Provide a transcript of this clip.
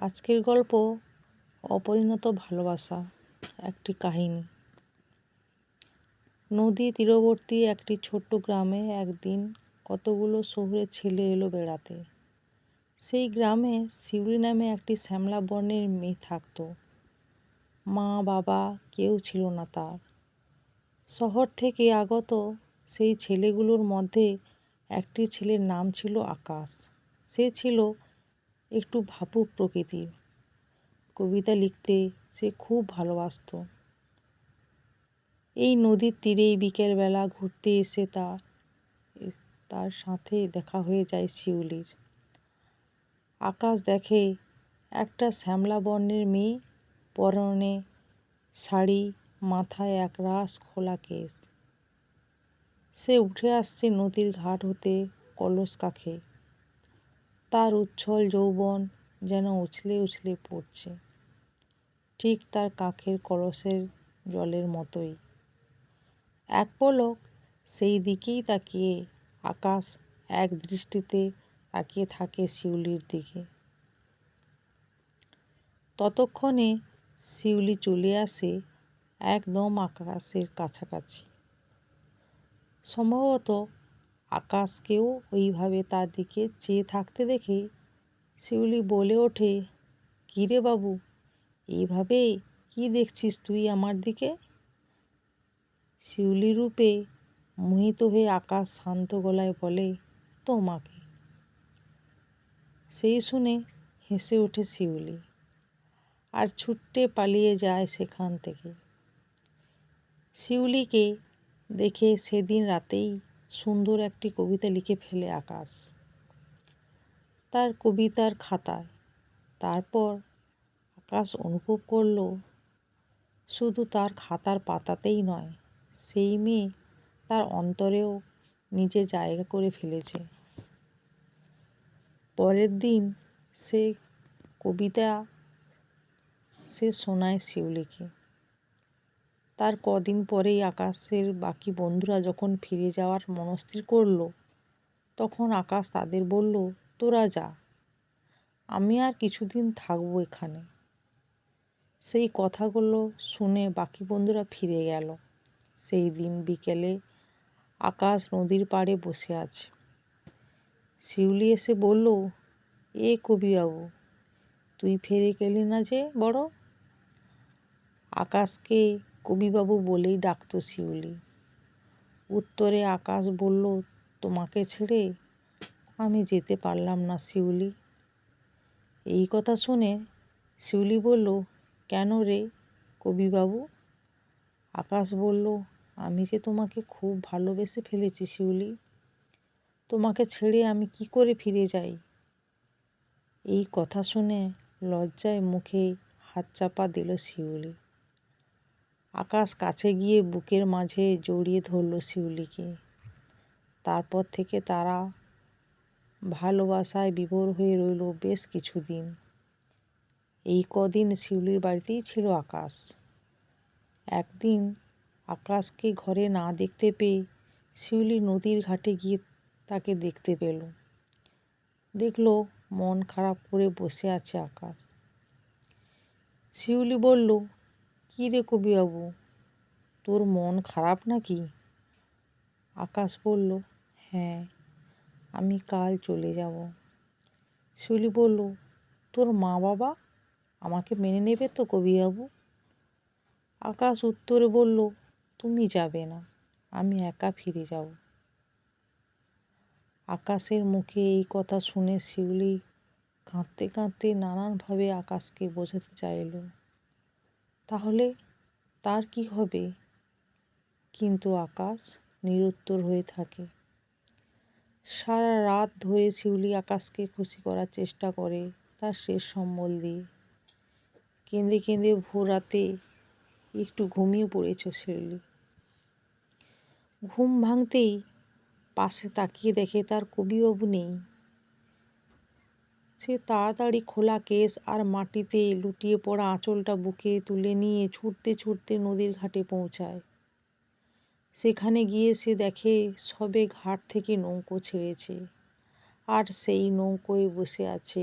আজকের গল্প অপরিণত ভালোবাসা, একটি কাহিনী। নদী তীরবর্তী একটি ছোট্ট গ্রামে একদিন কতগুলো শহুরে ছেলে এলো বেড়াতে। সেই গ্রামে শিউলি নামে একটি শ্যামলা বর্ণের মেয়ে থাকতো। মা, বাবা কেউ ছিল না তার। শহর থেকে আগত সেই ছেলেগুলোর মধ্যে একটি ছেলের নাম ছিল আকাশ। সে ছিল একটু ভাবুক প্রকৃতির। কবিতা লিখতে সে খুব ভালোবাসত। এই নদীর তীরেই বিকেলবেলা ঘুরতে এসে তার তার সাথে দেখা হয়ে যায় শিউলির। আকাশ দেখে একটা শ্যামলা বর্ণের মেয়ে, পরনে শাড়ি, মাথায় একরাশ খোলা কেশ। সে উঠে আসছে নদীর ঘাট হতে কলস কাখে। তার উচ্ছ্বল যৌবন যেন উছলে উছলে পড়ছে। ঠিক তার কাখের কলসের জলের মতোই। এক পলক সেই দিকেই তাকিয়ে আকাশ এক দৃষ্টিতে তাকিয়ে থাকে শিউলির দিকে। ততক্ষণে শিউলি চলে আসে একদম আকাশের কাছাকাছি। সম্ভবত আকাশকেও ওইভাবে তার দিকে চেয়ে থাকতে দেখে শিউলি বলে ওঠে, কী রে বাবু, এইভাবে কি দেখছিস তুই আমার দিকে? শিউলি রূপে মোহিত হয়ে আকাশ শান্ত গলায় বলে, তোমাকে। সেই শুনে হেসে ওঠে শিউলি আর ছুট্টে পালিয়ে যায় সেখান থেকে। শিউলিকে দেখে সেদিন রাতেই সুন্দর একটি কবিতা লিখে ফেলে আকাশ। তার কবিতার খাতায়। তারপর আকাশ অনুভব করল, শুধু তার খাতার পাতাতেই নয়, সেই মেয়ে তার অন্তরেও নিজে জায়গা করে ফেলেছে। পরের দিন সে কবিতা সে শোনায় শিউলিকে। তার কদিন পরেই আকাশের বাকি বন্ধুরা যখন ফিরে যাওয়ার মনস্থির করল, তখন আকাশ তাদের বলল, তোরা যা, আমি আর কিছুদিন থাকব এখানে। সেই কথাগুলো শুনে বাকি বন্ধুরা ফিরে গেল। সেই দিন বিকেলে আকাশ নদীর পাড়ে বসে আছে। শিউলি এসে বলল, এ কবিবাবু, তুই ফিরে গেলি না যে বড়? আকাশকে কবিবাবু বলেই ডাকতো শিউলি। উত্তরে আকাশ বলল, তোমাকে ছেড়ে আমি যেতে পারলাম না শিউলি। এই কথা শুনে শিউলি বলল, কেন রে কবিবাবু? আকাশ বলল, আমি যে তোমাকে খুব ভালোবেসে ফেলেছি শিউলি। তোমাকে ছেড়ে আমি কি করে ফিরে যাই? এই কথা শুনে লজ্জায় মুখে হাত চাপা দিল শিউলি। আকাশ কাছে গিয়ে বুকের মাঝে জড়িয়ে ধরল শিউলিকে। তারপর থেকে তারা ভালোবাসায় বিভোর হয়ে রইল বেশ কিছুদিন। এই কদিন শিউলির বাড়িতেই ছিল আকাশ। একদিন আকাশকে ঘরে না দেখতে পেয়ে শিউলি নদীর ঘাটে গিয়ে তাকে দেখতে পেল। দেখল মন খারাপ করে বসে আছে আকাশ। শিউলি বলল কী রে কবিবাবু তোর মন খারাপ নাকি? আকাশ বলল হ্যাঁ আমি কাল চলে যাব। শিউলি বলল, তোর মা বাবা আমাকে মেনে নেবে তো কবিবাবু আকাশ উত্তরে বলল, তুমি যাবে না, আমি একা ফিরে যাব। আকাশের মুখে এই কথা শুনে শিউলি কাঁদতে কাঁদতে নানানভাবে আকাশকে বোঝাতে চাইল। তাহলে তার কি হবে? কিন্তু আকাশ নিরুত্তর হয়ে থাকে। সারা রাত ধরে শিউলি আকাশকে খুশি করার চেষ্টা করে, তার শেষ সম্বল দিয়ে। কেঁদে কেঁদে ভোর রাতে একটু ঘুমিয়ে পড়েছ শিউলি। ঘুম ভাঙতেই পাশে তাকিয়ে দেখে তার কবিবাবু নেই। সে তাড়াতাড়ি খোলা কেস আর মাটিতে লুটিয়ে পড়া আঁচলটা বুকে তুলে নিয়ে ছুটতে ছুটতে নদীর ঘাটে পৌঁছায়। সেখানে গিয়ে সে দেখে সবে ঘাট থেকে নৌকো ছেড়েছে, আর সেই নৌকোয় বসে আছে।